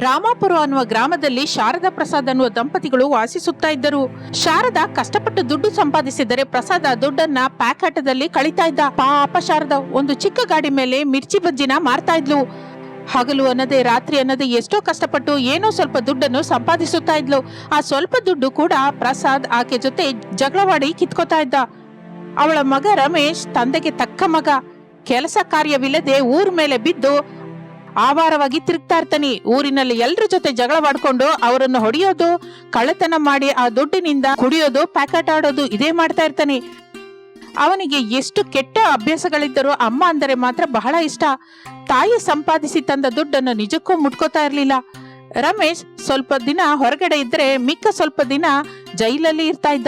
ರಾಮಾಪುರ ಅನ್ನುವ ಗ್ರಾಮದಲ್ಲಿ ಶಾರದಾ ಪ್ರಸಾದ್ ಅನ್ನುವ ದಂಪತಿಗಳು ವಾಸಿಸುತ್ತಾ ಇದ್ದರು. ಶಾರದಾ ಕಷ್ಟಪಟ್ಟು ದುಡ್ಡು ಸಂಪಾದಿಸಿದರೆ ಪ್ರಸಾದ ದುಡ್ಡನ್ನ ಪ್ಯಾಕಾಟದಲ್ಲಿ ಕಳಿತಾ ಇದ್ದ. ಪಾಪ ಶಾರದಾ, ಒಂದು ಚಿಕ್ಕ ಗಾಡಿ ಮೇಲೆ ಮಿರ್ಚಿ ಬಜ್ಜಿನ ಮಾರ್ತಾ ಇದ್ಲು. ಹಗಲು ಅನ್ನದೇ, ರಾತ್ರಿ ಅನ್ನದೇ ಎಷ್ಟೋ ಕಷ್ಟಪಟ್ಟು ಏನೋ ಸ್ವಲ್ಪ ದುಡ್ಡನ್ನು ಸಂಪಾದಿಸುತ್ತಾ ಇದ್ಲು. ಆ ಸ್ವಲ್ಪ ದುಡ್ಡು ಕೂಡ ಪ್ರಸಾದ್ ಆಕೆ ಜೊತೆ ಜಗಳವಾಡಿ ಕಿತ್ಕೋತಾ ಇದ್ದ. ಅವಳ ಮಗ ರಮೇಶ್, ತಂದೆಗೆ ತಕ್ಕ ಮಗ. ಕೆಲಸ ಕಾರ್ಯವಿಲ್ಲದೆ ಊರ್ ಮೇಲೆ ಬಿದ್ದು ಆವಾರವಾಗಿ ತಿರುಗ್ತಾ ಇರ್ತಾನೆ ಊರಿನಲ್ಲಿ ಎಲ್ರ ಜೊತೆ ಜಗಳ ಮಾಡ್ಕೊಂಡು ಅವರನ್ನು ಹೊಡೆಯೋದು, ಕಳ್ಳತನ ಮಾಡಿ ಆ ದುಡ್ಡಿನಿಂದ ಕುಡಿಯೋದು, ಪ್ಯಾಕೆಟ್ ಆಡೋದು, ಇದೇ ಮಾಡ್ತಾ ಇರ್ತಾನೆ. ಅವನಿಗೆ ಎಷ್ಟು ಕೆಟ್ಟ ಅಭ್ಯಾಸಗಳಿದ್ದರೂ ಅಮ್ಮ ಅಂದರೆ ಮಾತ್ರ ಬಹಳ ಇಷ್ಟ. ತಾಯಿ ಸಂಪಾದಿಸಿ ತಂದ ದುಡ್ಡನ್ನು ನಿಜಕ್ಕೂ ಮುಟ್ಕೋತಾ ಇರಲಿಲ್ಲ. ರಮೇಶ್ ಸ್ವಲ್ಪ ದಿನ ಹೊರಗಡೆ ಇದ್ರೆ ಮಿಕ್ಕ ಸ್ವಲ್ಪ ದಿನ ಜೈಲಲ್ಲಿ ಇರ್ತಾ ಇದ್ದ.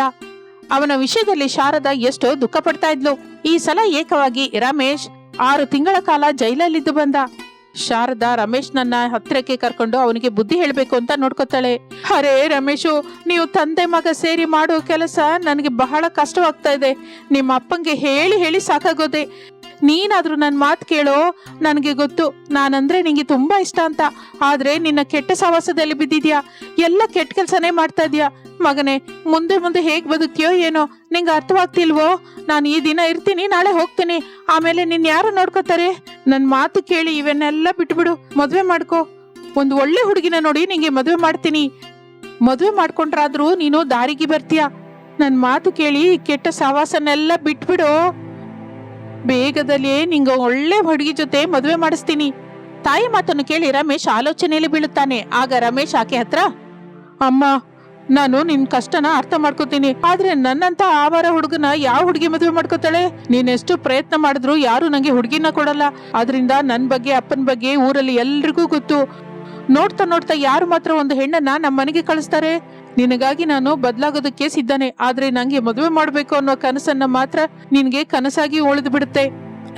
ಅವನ ವಿಷಯದಲ್ಲಿ ಶಾರದಾ ಎಷ್ಟೋ ದುಃಖ ಪಡ್ತಾ ಇದ್ಲು. ಈ ಸಲ ಏಕವಾಗಿ ರಮೇಶ್ ಆರು ತಿಂಗಳ ಕಾಲ ಜೈಲಲ್ಲಿದ್ದು ಬಂದ. ಶಾರದಾ ರಮೇಶ್ ನನ್ನ ಹತ್ತಿರಕ್ಕೆ ಕರ್ಕೊಂಡು ಅವನಿಗೆ ಬುದ್ಧಿ ಹೇಳ್ಬೇಕು ಅಂತ ನೋಡ್ಕೋತಾಳೆ. ಅರೇ ರಮೇಶು, ನೀವು ತಂದೆ ಮಗ ಸೇರಿ ಮಾಡೋ ಕೆಲಸ ನನಗೆ ಬಹಳ ಕಷ್ಟವಾಗ್ತಾ ಇದೆ. ನಿಮ್ಮ ಅಪ್ಪಂಗೆ ಹೇಳಿ ಹೇಳಿ ಸಾಕಾಗೋದೆ. ನೀನಾದ್ರೂ ನನ್ನ ಮಾತು ಕೇಳೋ? ನನಗೆ ಗೊತ್ತು. ನಾನಂದ್ರೆ ನಿಂಗೆ ತುಂಬಾ ಇಷ್ಟ ಅಂತ. ಆದ್ರೆ ನಿನ್ನ ಕೆಟ್ಟ ಸಹವಾಸದಲ್ಲಿ ಬಿದ್ದಿದ್ಯಾ? ಎಲ್ಲ ಕೆಟ್ಟ ಕೆಲಸನೇ ಮಾಡ್ತಾ ಇದೀಯಾ? ಮಗನೇ, ಮುಂದೆ ಮುಂದೆ ಹೇಗೆ ಬದುಕ್ತಿಯೋ ಏನೋ? ನಿಂಗೆ ಅರ್ಥವಾಗ್ತಿಲ್ವೋ? ನಾನು ಈ ದಿನ ಇರ್ತೀನಿ, ನಾಳೆ ಹೋಗ್ತೀನಿ. ಆಮೇಲೆ ನಿನ್ನ ಯಾರು ನೋಡ್ಕೋತಾರೆ? ನನ್ನ ಮಾತು ಕೇಳಿ ಇವನ್ನೆಲ್ಲ ಬಿಟ್ಬಿಡು. ಮದುವೆ ಮಾಡ್ಕೋ. ಒಂದು ಒಳ್ಳೆ ಹುಡುಗಿನ ನೋಡಿ ನಿಂಗೆ ಮದುವೆ ಮಾಡ್ತೀನಿ. ಮದುವೆ ಮಾಡ್ಕೊಂಡ್ರಾದ್ರೂ ನೀನು ದಾರಿಗೆ ಬರ್ತೀಯ? ನನ್ನ ಮಾತು ಕೇಳಿ ಕೆಟ್ಟ ಸಹವಾಸನೆಲ್ಲ ಬಿಟ್ಬಿಡು? ಬೇಗದಲ್ಲೇ ನಿಂಗೆ ಒಳ್ಳೆ ಹುಡುಗಿ ಜೊತೆ ಮದುವೆ ಮಾಡಿಸ್ತೀನಿ. ತಾಯಿ ಮಾತನ್ನು ಕೇಳಿ ರಮೇಶ್ ಆಲೋಚನೆಯಲ್ಲಿ ಬೀಳುತ್ತಾನೆ. ಆಗ ರಮೇಶ್ ಆಕೆ ಹತ್ರ, ಅಮ್ಮ, ನಾನು ನಿನ್ ಕಷ್ಟನ ಅರ್ಥ ಮಾಡ್ಕೋತೀನಿ. ಆದ್ರೆ ನನ್ನಂತ ಆವಾರ ಹುಡುಗನ ಯಾವ ಹುಡುಗಿ ಮದುವೆ ಮಾಡ್ಕೋತಾಳೆ? ನೀನೆಷ್ಟು ಪ್ರಯತ್ನ ಮಾಡಿದ್ರು ಯಾರು ನಂಗೆ ಹುಡುಗಿನ ಕೊಡಲ್ಲ. ಆದ್ರಿಂದ ನನ್ ಬಗ್ಗೆ, ಅಪ್ಪನ ಬಗ್ಗೆ, ಊರಲ್ಲಿ ಎಲ್ರಿಗೂ ಗೊತ್ತು. ನೋಡ್ತಾ ನೋಡ್ತಾ ಯಾರು ಮಾತ್ರ ಒಂದು ಹೆಣ್ಣನ್ನ ನಮ್ಮ ಮನೆಗೆ ಕಳಿಸ್ತಾರೆ? ನಿನಗಾಗಿ ನಾನು ಬದಲಾಗೋದಕ್ಕೆ ಸಿದ್ಧನೆ ಆದ್ರೆ ನಂಗೆ ಮದುವೆ ಮಾಡ್ಬೇಕು ಅನ್ನೋ ಕನಸನ್ನ ಮಾತ್ರ ನಿನ್ಗೆ ಕನಸಾಗಿ ಉಳಿದು ಬಿಡುತ್ತೆ.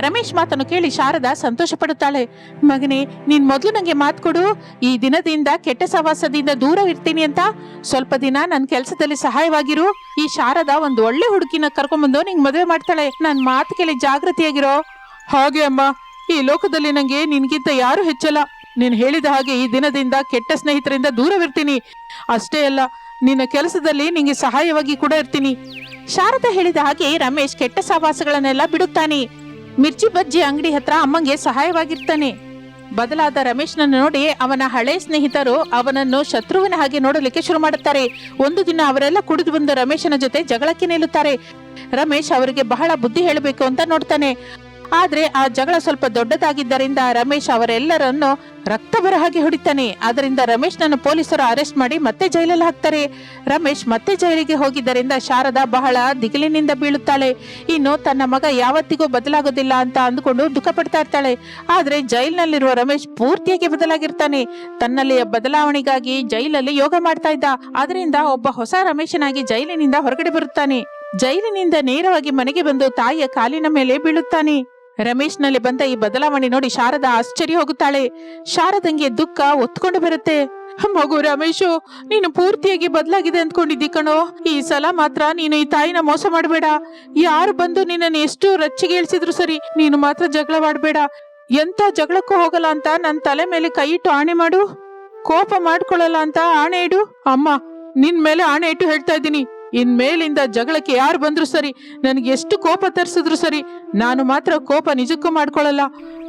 ರಮೇಶ್ ಮಾತನ್ನು ಕೇಳಿ ಶಾರದಾ ಸಂತೋಷ ಪಡುತ್ತಾಳೆ ಮಗನೇ, ನೀನ್ ಮೊದ್ಲು ನಂಗೆ ಮಾತು ಕೊಡು. ಈ ದಿನದಿಂದ ಕೆಟ್ಟ ಸವಾಸದಿಂದ ದೂರ ಇರ್ತೀನಿ ಅಂತ. ಸ್ವಲ್ಪ ದಿನ ನನ್ ಕೆಲ್ಸದಲ್ಲಿ ಸಹಾಯವಾಗಿರು. ಈ ಶಾರದಾ ಒಂದು ಒಳ್ಳೆ ಹುಡುಗಿನ ಕರ್ಕೊಂಡ್ಬಂದು ನಿಂಗ್ ಮದುವೆ ಮಾಡ್ತಾಳೆ. ನನ್ನ ಮಾತು ಕೇಳಿ ಜಾಗೃತಿಯಾಗಿರೋ ಹಾಗೆ ಅಮ್ಮ, ಈ ಲೋಕದಲ್ಲಿ ನಂಗೆ ನಿನ್ಗಿಂತ ಯಾರು ಹೆಚ್ಚಲ್ಲ. ನೀನ್ ಹೇಳಿದ ಹಾಗೆ ಈ ದಿನದಿಂದ ಕೆಟ್ಟ ಸ್ನೇಹಿತರಿಂದ ದೂರವಿರ್ತೀನಿ. ಅಷ್ಟೇ ಅಲ್ಲ ನಿನ್ನ ಕೆಲಸದಲ್ಲಿ ನಿಂಗೆ ಸಹಾಯವಾಗಿ ಕೂಡ ಇರ್ತೀನಿ. ಶಾರದಾ ಹೇಳಿದ ಹಾಗೆ ರಮೇಶ್ ಕೆಟ್ಟ ಸಹವಾಸಗಳನ್ನೆಲ್ಲ ಬಿಡುತ್ತಾನೆ. ಮಿರ್ಚಿ ಬಜ್ಜಿ ಅಂಗಡಿ ಹತ್ರ ಅಮ್ಮಂಗೆ ಸಹಾಯವಾಗಿರ್ತಾನೆ. ಬದಲಾದ ರಮೇಶ್ನನ್ನು ನೋಡಿ ಅವನ ಹಳೆ ಸ್ನೇಹಿತರು ಅವನನ್ನು ಶತ್ರುವಿನ ಹಾಗೆ ನೋಡಲಿಕ್ಕೆ ಶುರು ಮಾಡುತ್ತಾರೆ. ಒಂದು ದಿನ ಅವರೆಲ್ಲ ಕುಡಿದು ಬಂದು ರಮೇಶನ ಜೊತೆ ಜಗಳಕ್ಕೆ ನಿಲ್ಲುತ್ತಾರೆ. ರಮೇಶ್ ಅವರಿಗೆ ಬಹಳ ಬುದ್ಧಿ ಹೇಳಬೇಕು ಅಂತ ನೋಡ್ತಾನೆ. ಆದ್ರೆ ಆ ಜಗಳ ಸ್ವಲ್ಪ ದೊಡ್ಡದಾಗಿದ್ದರಿಂದ ರಮೇಶ್ ಅವರೆಲ್ಲರನ್ನು ರಕ್ತ ಬರ ಹಾಗೆ ಹೊಡಿತಾನೆ. ಅದರಿಂದ ರಮೇಶ್ನನ್ನು ಪೊಲೀಸರು ಅರೆಸ್ಟ್ ಮಾಡಿ ಮತ್ತೆ ಜೈಲಲ್ಲಿ ಹಾಕ್ತಾರೆ. ರಮೇಶ್ ಮತ್ತೆ ಜೈಲಿಗೆ ಹೋಗಿದ್ದರಿಂದ ಶಾರದಾ ಬಹಳ ದಿಗಿಲಿನಿಂದ ಬೀಳುತ್ತಾಳೆ. ಇನ್ನು ತನ್ನ ಮಗ ಯಾವತ್ತಿಗೂ ಬದಲಾಗೋದಿಲ್ಲ ಅಂತ ಅಂದುಕೊಂಡು ದುಃಖ ಪಡ್ತಾ ಇರ್ತಾಳೆ. ಆದ್ರೆ ಜೈಲಿನಲ್ಲಿರುವ ರಮೇಶ್ ಪೂರ್ತಿಯಾಗಿ ಬದಲಾಗಿರ್ತಾನೆ. ತನ್ನಲ್ಲಿಯ ಬದಲಾವಣೆಗಾಗಿ ಜೈಲಲ್ಲಿ ಯೋಗ ಮಾಡ್ತಾ ಇದ್ದ. ಅದರಿಂದ ಒಬ್ಬ ಹೊಸ ರಮೇಶನಾಗಿ ಜೈಲಿನಿಂದ ಹೊರಗಡೆ ಬರುತ್ತಾನೆ. ಜೈಲಿನಿಂದ ನೇರವಾಗಿ ಮನೆಗೆ ಬಂದು ತಾಯಿಯ ಕಾಲಿನ ಮೇಲೆ ಬೀಳುತ್ತಾನೆ. ರಮೇಶ್ನಲ್ಲಿ ಬಂದ ಈ ಬದಲಾವಣೆ ನೋಡಿ ಶಾರದಾ ಆಶ್ಚರ್ಯ ಹೋಗುತ್ತಾಳೆ. ಶಾರದಂಗೆ ದುಃಖ ಒತ್ಕೊಂಡು ಬರುತ್ತೆ. ಮಗು ರಮೇಶು ನೀನು ಪೂರ್ತಿಯಾಗಿ ಬದಲಾಗಿದೆ ಅಂದ್ಕೊಂಡಿದ್ದಿ ಕಣೋ. ಈ ಸಲ ಮಾತ್ರ ನೀನು ಈ ತಾಯಿನ ಮೋಸ ಮಾಡಬೇಡ. ಯಾರು ಬಂದು ನಿನ್ನನ್ನು ಎಷ್ಟು ರಚ್ಚಿಗೆ ಇಳಿಸಿದ್ರು ಸರಿ, ನೀನು ಮಾತ್ರ ಜಗಳವಾಡಬೇಡ. ಎಂತ ಜಗಳಕ್ಕೂ ಹೋಗಲ್ಲ ಅಂತ ನನ್ನ ತಲೆ ಮೇಲೆ ಕೈ ಇಟ್ಟು ಆಣೆ ಮಾಡು. ಕೋಪ ಮಾಡ್ಕೊಳ್ಳಲ್ಲ ಅಂತ ಆಣೆ ಇಡು. ಅಮ್ಮ, ನಿನ್ ಮೇಲೆ ಆಣೆ ಇಟ್ಟು ಹೇಳ್ತಾ ಇದ್ದೀನಿ. ಇನ್ ಮೇಲಿಂದ ಜಗಳಕ್ಕೆ ಯಾರು ಬಂದರೂ ಸರಿ, ನನಗೆ ಎಷ್ಟು ಕೋಪ ತರಿಸಿದ್ರು ಸರಿ, ನಾನು ಮಾತ್ರ ಕೋಪ ನಿಜಕ್ಕೂ ಮಾಡ್ಕೊಳ್ಳಲ್ಲ.